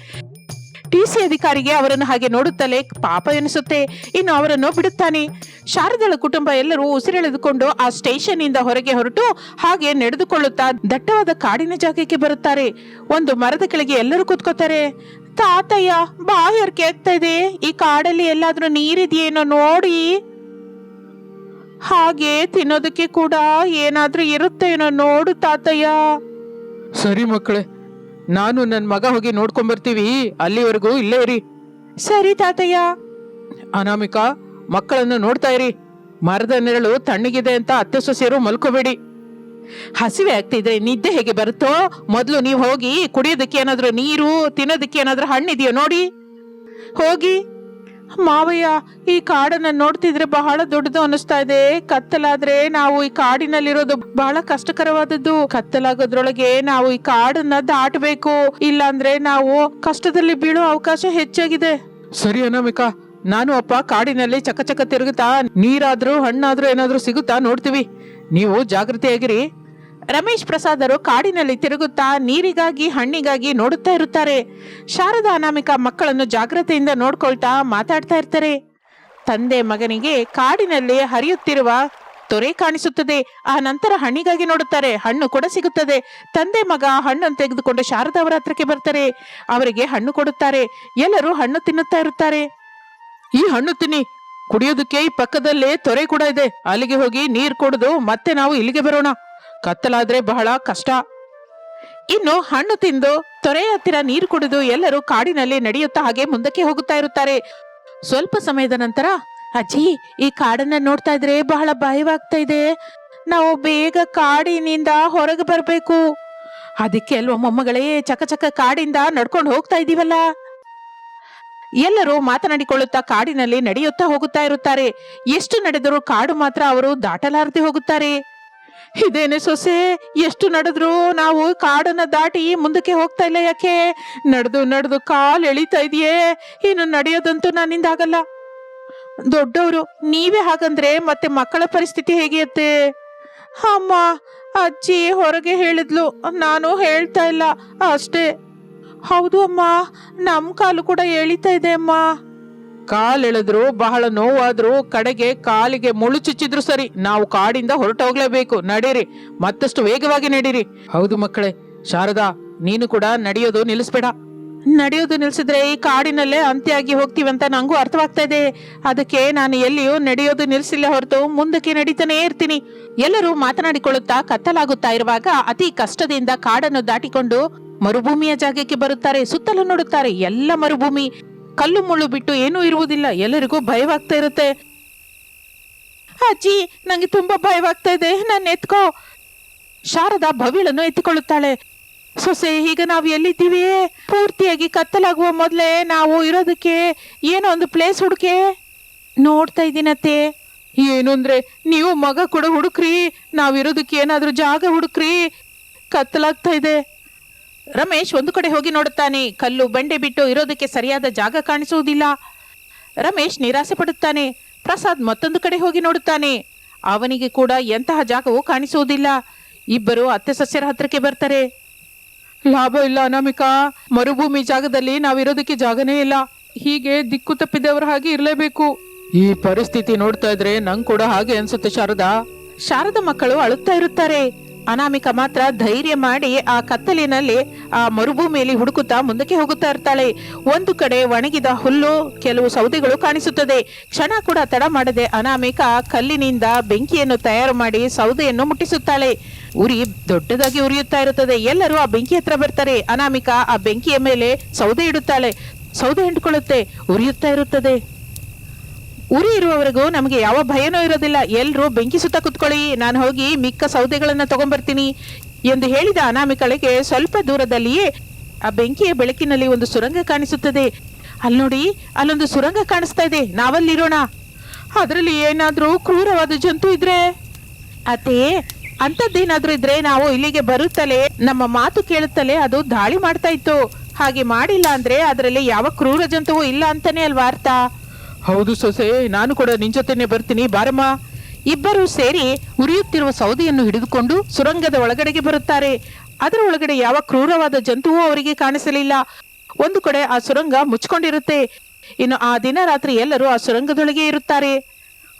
ಟಿಸಿ ಅಧಿಕಾರಿಗೆ ಅವರನ್ನು ಹಾಗೆ ನೋಡುತ್ತಲೇ ಪಾಪ ಎನಿಸುತ್ತೆ. ಇನ್ನು ಅವರನ್ನು ಬಿಡುತ್ತಾನೆ. ಶಾರದಳ ಕುಟುಂಬ ಎಲ್ಲರೂ ಉಸಿರೆಳೆದುಕೊಂಡು ಆ ಸ್ಟೇಷನ್ ಇಂದ ಹೊರಗೆ ಹೊರಟು ಹಾಗೆ ನಡೆದುಕೊಳ್ಳುತ್ತಾ ದಟ್ಟವಾದ ಕಾಡಿನ ಜಾಗಕ್ಕೆ ಬರುತ್ತಾರೆ. ಒಂದು ಮರದ ಕೆಳಗೆ ಎಲ್ಲರೂ ಕೂತ್ಕೋತಾರೆ ತಾತಯ್ಯ, ಬಾಯರ್ ಕೇಳ್ತಾ ಇದೆ. ಈ ಕಾಡಲ್ಲಿ ಎಲ್ಲಾದ್ರೂ ನೀರಿದೆಯೇನೋ ನೋಡಿ. ಹಾಗೆ ತಿನ್ನೋದಕ್ಕೆ ಕೂಡ ಏನಾದ್ರೂ ಇರುತ್ತೇನೋ ನೋಡು ತಾತಯ್ಯ. ಸರಿ ಮಕ್ಕಳೇ ನಾನು ನನ್ನ ಮಗ ಹೋಗಿ ನೋಡ್ಕೊಂಡ್ ಬರ್ತೀವಿ ಅಲ್ಲಿವರೆಗೂ ಇಲ್ಲೇ ಇರಿ. ಸರಿ ತಾತಯ್ಯ. ಅನಾಮಿಕಾ ಮಕ್ಕಳನ್ನು ನೋಡ್ತಾ ಇರಿ. ಮರದ ನೆರಳು ತಣ್ಣಗಿದೆ ಅಂತ ಅತ್ತೆ ಸೊಸೆಯರು ಮಲ್ಕೋಬೇಡಿ. ಹಸಿವೆ ಆಗ್ತಿದ್ರೆ ನಿದ್ದೆ ಹೇಗೆ ಬರುತ್ತೋ? ಮೊದಲು ನೀವು ಹೋಗಿ ಕುಡಿಯೋದಕ್ಕೆ ಏನಾದ್ರೂ ನೀರು ತಿನ್ನೋದಕ್ಕೆ ಏನಾದ್ರೂ ಹಣ್ಣಿದೆಯೋ ನೋಡಿ? ಹೋಗಿ. ಮಾವಯ್ಯ, ಈ ಕಾಡನ್ನ ನೋಡ್ತಿದ್ರೆ ಬಹಳ ದೊಡ್ಡದು ಅನಿಸ್ತಾ ಇದೆ. ಕತ್ತಲಾದ್ರೆ ನಾವು ಈ ಕಾಡಿನಲ್ಲಿರೋದು ಬಹಳ ಕಷ್ಟಕರವಾದದ್ದು. ಕತ್ತಲಾಗೋದ್ರೊಳಗೆ ನಾವು ಈ ಕಾಡನ್ನ ದಾಟಬೇಕು. ಇಲ್ಲಾಂದ್ರೆ ನಾವು ಕಷ್ಟದಲ್ಲಿ ಬೀಳೋ ಅವಕಾಶ ಹೆಚ್ಚಾಗಿದೆ. ಸರಿ ಅನಾಮಿಕಾ, ನಾನು ಅಪ್ಪ ಕಾಡಿನಲ್ಲಿ ಚಕ ಚಕ ತಿರುಗುತ್ತಾ ನೀರಾದ್ರೂ ಹಣ್ಣಾದ್ರೂ ಏನಾದ್ರೂ ಸಿಗುತ್ತಾ ನೋಡ್ತೀವಿ. ನೀವು ಜಾಗೃತಿಯಾಗಿರಿ ರಮೇಶ್ ಪ್ರಸಾದರು ಕಾಡಿನಲ್ಲಿ ತಿರುಗುತ್ತಾ ನೀರಿಗಾಗಿ, ಹಣ್ಣಿಗಾಗಿ ನೋಡುತ್ತಾ ಇರುತ್ತಾರೆ. ಶಾರದಾ ಅನಾಮಿಕ ಮಕ್ಕಳನ್ನು ಜಾಗ್ರತೆಯಿಂದ ನೋಡ್ಕೊಳ್ತಾ ಮಾತಾಡ್ತಾ ಇರ್ತಾರೆ. ತಂದೆ ಮಗನಿಗೆ ಕಾಡಿನಲ್ಲಿ ಹರಿಯುತ್ತಿರುವ ತೊರೆ ಕಾಣಿಸುತ್ತದೆ. ಆ ನಂತರ ಹಣ್ಣಿಗಾಗಿ ನೋಡುತ್ತಾರೆ. ಹಣ್ಣು ಕೂಡ ಸಿಗುತ್ತದೆ. ತಂದೆ ಮಗ ಹಣ್ಣನ್ನು ತೆಗೆದುಕೊಂಡು ಶಾರದಾ ಅವರ ಹತ್ರಕ್ಕೆ ಬರ್ತಾರೆ. ಅವರಿಗೆ ಹಣ್ಣು ಕೊಡುತ್ತಾರೆ. ಎಲ್ಲರೂ ಹಣ್ಣು ತಿನ್ನುತ್ತಾ ಇರುತ್ತಾರೆ. ಈ ಹಣ್ಣು ತಿನ್ನಿ. ಕುಡಿಯೋದಕ್ಕೆ ಈ ಪಕ್ಕದಲ್ಲೇ ತೊರೆ ಕೂಡ ಇದೆ. ಅಲ್ಲಿಗೆ ಹೋಗಿ ನೀರು ಕುಡಿದು ಮತ್ತೆ ನಾವು ಇಲ್ಲಿಗೆ ಬರೋಣ. ಕತ್ತಲಾದ್ರೆ ಬಹಳ ಕಷ್ಟ. ಇನ್ನು ಹಣ್ಣು ತಿಂದು ತೊರೆ ಹತ್ತಿರ ನೀರು ಕುಡಿದು ಎಲ್ಲರೂ ಕಾಡಿನಲ್ಲಿ ನಡೆಯುತ್ತಾ ಹಾಗೆ ಮುಂದಕ್ಕೆ ಹೋಗುತ್ತಾ ಇರುತ್ತಾರೆ. ಸ್ವಲ್ಪ ಸಮಯದ ನಂತರ, ಅಜ್ಜಿ, ಈ ಕಾಡನ್ನ ನೋಡ್ತಾ ಇದ್ರೆ ಬಹಳ ಭಯವಾಗ್ತಾ ಇದೆ. ನಾವು ಬೇಗ ಕಾಡಿನಿಂದ ಹೊರಗೆ ಬರಬೇಕು. ಅದಕ್ಕೆ ಅಲ್ವ ಮೊಮ್ಮಗಳೇ ಚಕ ಚಕ ಕಾಡಿಂದ ನಡ್ಕೊಂಡು ಹೋಗ್ತಾ ಇದೀವಲ್ಲ? ಎಲ್ಲರೂ ಮಾತನಾಡಿಕೊಳ್ಳುತ್ತಾ ಕಾಡಿನಲ್ಲಿ ನಡೆಯುತ್ತಾ ಹೋಗುತ್ತಾ ಇರುತ್ತಾರೆ. ಎಷ್ಟು ನಡೆದರೂ ಕಾಡು ಮಾತ್ರ ಅವರು ದಾಟಲಾರದೆ ಹೋಗುತ್ತಾರೆ. ಇದೇನೆ ಸೊಸೆ, ಎಷ್ಟು ನಡೆದ್ರು ನಾವು ಕಾಡನ್ನ ದಾಟಿ ಮುಂದಕ್ಕೆ ಹೋಗ್ತಾ ಇಲ್ಲ ಯಾಕೆ? ನಡೆದು ನಡೆದು ಕಾಲು ಎಳಿತಾ ಇದೆಯೇ? ಇನ್ನು ನಡೆಯೋದಂತೂ ನನ್ನಿಂದಾಗಲ್ಲ ದೊಡ್ಡವರು, ನೀವೇ ಹಾಗಂದ್ರೆ ಮತ್ತೆ ಮಕ್ಕಳ ಪರಿಸ್ಥಿತಿ ಹೇಗಿರುತ್ತೆ? ಅಮ್ಮ, ಅಜ್ಜಿ ಹೊರಗೆ ಹೇಳಿದ್ಲು. ನಾನು ಹೇಳ್ತಾ ಇಲ್ಲ, ಅಷ್ಟೇ. ಹೌದು ಅಮ್ಮ ನಮ್ಮ ಕಾಲು ಕೂಡ ಎಳಿತಾ ಇದೆ ಅಮ್ಮ. ಕಾಲೆಳೆದ್ರು, ಬಹಳ ನೋವಾದ್ರು ಕಡೆಗೆ ಕಾಲಿಗೆ ಮುಳು ಚುಚ್ಚಿದ್ರು ಸರಿ, ನಾವು ಕಾಡಿಂದ ಹೊರಟೋಗ್ಲೇಬೇಕು. ನಡೀರಿ, ಮತ್ತಷ್ಟು ವೇಗವಾಗಿ ನಡೀರಿ. ಹೌದು ಮಕ್ಕಳೇ, ಶಾರದಾ, ನೀನು ಕೂಡ ನಡೆಯೋದು ನಿಲ್ಲಿಸ್ಬೇಡ. ನಡೆಯೋದು ನಿಲ್ಸಿದ್ರೆ ಈ ಕಾಡಿನಲ್ಲೇ ಅಂತ್ಯ ಆಗಿ ಹೋಗ್ತೀವಿ ಅಂತ ನಂಗೂ ಅರ್ಥವಾಗ್ತಾ ಇದೆ. ಅದಕ್ಕೆ ನಾನು ಎಲ್ಲಿಯೂ ನಡೆಯೋದು ನಿಲ್ಸಿಲ್ಲ ಹೊರತು ಮುಂದಕ್ಕೆ ನಡೀತಾನೆ ಇರ್ತೀನಿ. ಎಲ್ಲರೂ ಮಾತನಾಡಿಕೊಳ್ಳುತ್ತಾ ಕತ್ತಲಾಗುತ್ತಾ ಇರುವಾಗ ಅತಿ ಕಷ್ಟದಿಂದ ಕಾಡನ್ನು ದಾಟಿಕೊಂಡು ಮರುಭೂಮಿಯ ಜಾಗಕ್ಕೆ ಬರುತ್ತಾರೆ, ಸುತ್ತಲೂ ನೋಡುತ್ತಾರೆ ಎಲ್ಲ ಮರುಭೂಮಿ. ಕಲ್ಲು ಮುಳ್ಳು ಬಿಟ್ಟು ಏನೂ ಇರುವುದಿಲ್ಲ. ಎಲ್ಲರಿಗೂ ಭಯವಾಗ್ತಾ ಇರುತ್ತೆ. ಅಜ್ಜಿ, ನಂಗೆ ತುಂಬಾ ಭಯವಾಗ್ತಾ ಇದೆ. ನನ್ನ ಎತ್ಕೋ. ಶಾರದಾ ಭವಿಳನ್ನು ಎತ್ತಿಕೊಳ್ಳುತ್ತಾಳೆ. ಸೊಸೆ, ಈಗ ನಾವು ಎಲ್ಲಿದ್ದೀವಿ? ಪೂರ್ತಿಯಾಗಿ ಕತ್ತಲಾಗುವ ಮೊದಲೇ ನಾವು ಇರೋದಕ್ಕೆ ಏನೋ ಒಂದು ಪ್ಲೇಸ್ ಹುಡುಕೆ. ನೋಡ್ತಾ ಇದ್ದೀನತ್ತೆ ಏನು ಅಂದ್ರೆ ನೀವು ಮಗ ಕೂಡ ಹುಡುಕ್ರಿ. ನಾವಿರೋದಕ್ಕೆ ಏನಾದರೂ ಜಾಗ ಹುಡುಕ್ರಿ. ಕತ್ತಲಾಗ್ತಾ ಇದೆ. ರಮೇಶ್ ಒಂದು ಕಡೆ ಹೋಗಿ ನೋಡುತ್ತಾನೆ ಕಲ್ಲು ಬಂಡೆ ಬಿಟ್ಟು ಇರೋದಕ್ಕೆ ಸರಿಯಾದ ಜಾಗ ಕಾಣಿಸುವುದಿಲ್ಲ. ರಮೇಶ್ ನಿರಾಸೆ ಪಡುತ್ತಾನೆ ಪ್ರಸಾದ್ ಮತ್ತೊಂದು ಕಡೆ ಹೋಗಿ ನೋಡುತ್ತಾನೆ. ಅವನಿಗೆ ಕೂಡ ಎಂತಹ ಜಾಗವೂ ಕಾಣಿಸುವುದಿಲ್ಲ. ಇಬ್ಬರು ಅತ್ತೆ ಸಸ್ಯರ ಹತ್ರಕ್ಕೆ ಬರ್ತಾರೆ. ಲಾಭ ಇಲ್ಲ ಅನಾಮಿಕಾ ಮರುಭೂಮಿ ಜಾಗದಲ್ಲಿ ನಾವಿರೋದಕ್ಕೆ ಜಾಗನೇ ಇಲ್ಲ. ಹೀಗೆ ದಿಕ್ಕು ತಪ್ಪಿದವರ ಹಾಗೆ ಇರಲೇಬೇಕು. ಈ ಪರಿಸ್ಥಿತಿ ನೋಡ್ತಾ ಇದ್ರೆ ನಂಗ್ ಕೂಡ ಹಾಗೆ ಅನ್ಸುತ್ತೆ ಶಾರದಾ. ಶಾರದ ಮಕ್ಕಳು ಅಳುತ್ತಾ ಇರುತ್ತಾರೆ. ಅನಾಮಿಕ ಮಾತ್ರ ಧೈರ್ಯ ಮಾಡಿ ಆ ಕತ್ತಲಿನಲ್ಲಿ ಆ ಮರುಭೂಮಿಯಲ್ಲಿ ಹುಡುಕುತ್ತಾ ಮುಂದಕ್ಕೆ ಹೋಗುತ್ತಾ ಇರ್ತಾಳೆ. ಒಂದು ಕಡೆ ಒಣಗಿದ ಹುಲ್ಲು, ಕೆಲವು ಸೌದೆಗಳು ಕಾಣಿಸುತ್ತದೆ. ಕ್ಷಣ ಕೂಡ ತಡ ಮಾಡದೆ ಅನಾಮಿಕ ಕಲ್ಲಿನಿಂದ ಬೆಂಕಿಯನ್ನು ತಯಾರು ಮಾಡಿ ಸೌದೆಯನ್ನು ಮುಟ್ಟಿಸುತ್ತಾಳೆ. ಉರಿ ದೊಡ್ಡದಾಗಿ ಉರಿಯುತ್ತಾ ಇರುತ್ತದೆ. ಎಲ್ಲರೂ ಆ ಬೆಂಕಿ ಹತ್ರ ಬರ್ತಾರೆ. ಅನಾಮಿಕ ಆ ಬೆಂಕಿಯ ಮೇಲೆ ಸೌದೆ ಇಡುತ್ತಾಳೆ. ಸೌದೆ ಹಿಂಡ್ಕೊಳ್ಳುತ್ತೆ ಉರಿಯುತ್ತಾ ಇರುತ್ತದೆ. ಉರಿ ಇರುವವರೆಗೂ ನಮಗೆ ಯಾವ ಭಯನೂ ಇರೋದಿಲ್ಲ. ಎಲ್ಲರೂ ಬೆಂಕಿ ಸುತ್ತ ಕುತ್ಕೊಳ್ಳಿ. ನಾನು ಹೋಗಿ ಮಿಕ್ಕ ಸೌದೆಗಳನ್ನು ತಗೊಂಡ್ಬರ್ತೀನಿ ಎಂದು ಹೇಳಿದ ಅನಾಮಿಕಳಿಗೆ ಸ್ವಲ್ಪ ದೂರದಲ್ಲಿಯೇ ಆ ಬೆಂಕಿಯ ಬೆಳಕಿನಲ್ಲಿ ಒಂದು ಸುರಂಗ ಕಾಣಿಸುತ್ತದೆ. ಅಲ್ಲಿ ನೋಡಿ, ಅಲ್ಲೊಂದು ಸುರಂಗ ಕಾಣಿಸ್ತಾ ಇದೆ. ನಾವಲ್ಲಿರೋಣ. ಅದರಲ್ಲಿ ಏನಾದರೂ ಕ್ರೂರವಾದ ಜಂತು ಇದ್ರೆ? ಅದೇ ಅಂಥದ್ದೇನಾದ್ರೂ ಇದ್ರೆ ನಾವು ಇಲ್ಲಿಗೆ ಬರುತ್ತಲೇ, ನಮ್ಮ ಮಾತು ಕೇಳುತ್ತಲೇ ಅದು ದಾಳಿ ಮಾಡ್ತಾ ಇತ್ತು. ಹಾಗೆ ಮಾಡಿಲ್ಲ ಅಂದ್ರೆ ಅದರಲ್ಲಿ ಯಾವ ಕ್ರೂರ ಜಂತುವು ಇಲ್ಲ ಅಂತಾನೆ ಅಲ್ವಾ ಅರ್ಥ? ಹೌದು ಸೊಸೆ, ನಾನು ಕೂಡ ನಿನ್ ಜೊತೆನೆ ಬರ್ತೀನಿ, ಬಾರಮ್ಮ. ಇಬ್ಬರು ಸೇರಿ ಉರಿಯುತ್ತಿರುವ ಸೌದೆಯನ್ನು ಹಿಡಿದುಕೊಂಡು ಸುರಂಗದ ಒಳಗಡೆಗೆ ಬರುತ್ತಾರೆ. ಅದರ ಒಳಗಡೆ ಯಾವ ಕ್ರೂರವಾದ ಜಂತುವು ಅವರಿಗೆ ಕಾಣಿಸಲಿಲ್ಲ. ಒಂದು ಕಡೆ ಆ ಸುರಂಗ ಮುಚ್ಕೊಂಡಿರುತ್ತೆ ಇನ್ನು ಆ ದಿನ ರಾತ್ರಿ ಎಲ್ಲರೂ ಆ ಸುರಂಗದೊಳಗೆ ಇರುತ್ತಾರೆ.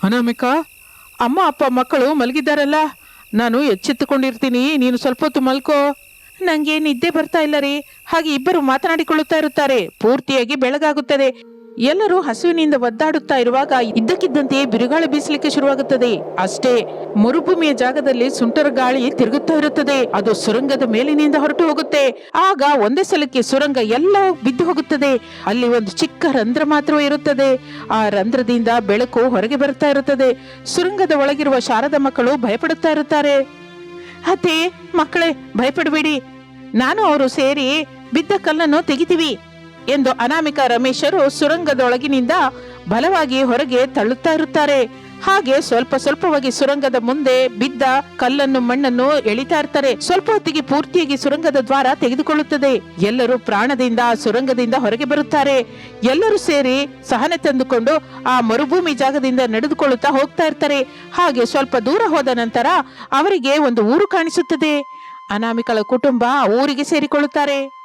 ಅನಾಮಿಕಾ, ಅಮ್ಮ, ಅಪ್ಪ, ಮಕ್ಕಳು ಮಲಗಿದ್ದಾರಲ್ಲ? ನಾನು ಎಚ್ಚೆತ್ತುಕೊಂಡಿರ್ತೀನಿ, ನೀನು ಸ್ವಲ್ಪ ಹೊತ್ತು ಮಲ್ಕೋ. ನಂಗೆ ನಿದ್ದೆ ಬರ್ತಾ ಇಲ್ಲ ರೀ. ಹಾಗೆ ಇಬ್ಬರು ಮಾತನಾಡಿಕೊಳ್ಳುತ್ತಾ ಇರುತ್ತಾರೆ. ಪೂರ್ತಿಯಾಗಿ ಬೆಳಗಾಗುತ್ತದೆ. ಎಲ್ಲರೂ ಹಸುವಿನಿಂದ ಒದ್ದಾಡುತ್ತಾ ಇರುವಾಗ ಇದ್ದಕ್ಕಿದ್ದಂತೆಯೇ ಬಿರುಗಾಳಿ ಬೀಸಲಿಕ್ಕೆ ಶುರುವಾಗುತ್ತದೆ. ಅಷ್ಟೇ, ಮರುಭೂಮಿಯ ಜಾಗದಲ್ಲಿ ಸುಂಟರ ಗಾಳಿ ತಿರುಗುತ್ತಾ ಇರುತ್ತದೆ. ಅದು ಸುರಂಗದ ಮೇಲಿನಿಂದ ಹೊರಟು ಹೋಗುತ್ತೆ. ಆಗ ಒಂದೇ ಸಲಕ್ಕೆ ಸುರಂಗ ಎಲ್ಲ ಬಿದ್ದು ಹೋಗುತ್ತದೆ. ಅಲ್ಲಿ ಒಂದು ಚಿಕ್ಕ ರಂಧ್ರ ಮಾತ್ರ ಇರುತ್ತದೆ. ಆ ರಂಧ್ರದಿಂದ ಬೆಳಕು ಹೊರಗೆ ಬರ್ತಾ ಇರುತ್ತದೆ. ಸುರಂಗದ ಒಳಗಿರುವ ಶಾರದ ಮಕ್ಕಳು ಭಯಪಡುತ್ತಾ ಇರುತ್ತಾರೆ. ಅತ್ತೆ, ಮಕ್ಕಳೇ, ಭಯಪಡಬೇಡಿ. ನಾನು ಅವರು ಸೇರಿ ಬಿದ್ದ ಕಲ್ಲನ್ನು ತೆಗಿತೀವಿ. ಎಂದು ಅನಾಮಿಕ ರಮೇಶರು ಸುರಂಗದೊಳಗಿನಿಂದ ಬಲವಾಗಿ ಹೊರಗೆ ತಳ್ಳುತ್ತಾ ಇರುತ್ತಾರೆ. ಹಾಗೆ ಸ್ವಲ್ಪ ಸ್ವಲ್ಪವಾಗಿ ಸುರಂಗದ ಮುಂದೆ ಬಿದ್ದ ಕಲ್ಲನ್ನು ಮಣ್ಣನ್ನು ಎಳಿತಾ ಇರ್ತಾರೆ. ಸ್ವಲ್ಪ ಹೊತ್ತಿಗೆ ಪೂರ್ತಿಯಾಗಿ ಸುರಂಗದ ದ್ವಾರ ತೆಗೆದುಕೊಳ್ಳುತ್ತದೆ. ಎಲ್ಲರೂ ಪ್ರಾಣದಿಂದ ಸುರಂಗದಿಂದ ಹೊರಗೆ ಬರುತ್ತಾರೆ. ಎಲ್ಲರೂ ಸೇರಿ ಸಹನೆ ತಂದುಕೊಂಡು ಆ ಮರುಭೂಮಿ ಜಾಗದಿಂದ ನಡೆದುಕೊಳ್ಳುತ್ತಾ ಹೋಗ್ತಾ ಇರ್ತಾರೆ. ಹಾಗೆ ಸ್ವಲ್ಪ ದೂರ ಹೋದ ನಂತರ ಅವರಿಗೆ ಒಂದು ಊರು ಕಾಣಿಸುತ್ತದೆ. ಅನಾಮಿಕಳ ಕುಟುಂಬ ಊರಿಗೆ ಸೇರಿಕೊಳ್ಳುತ್ತಾರೆ.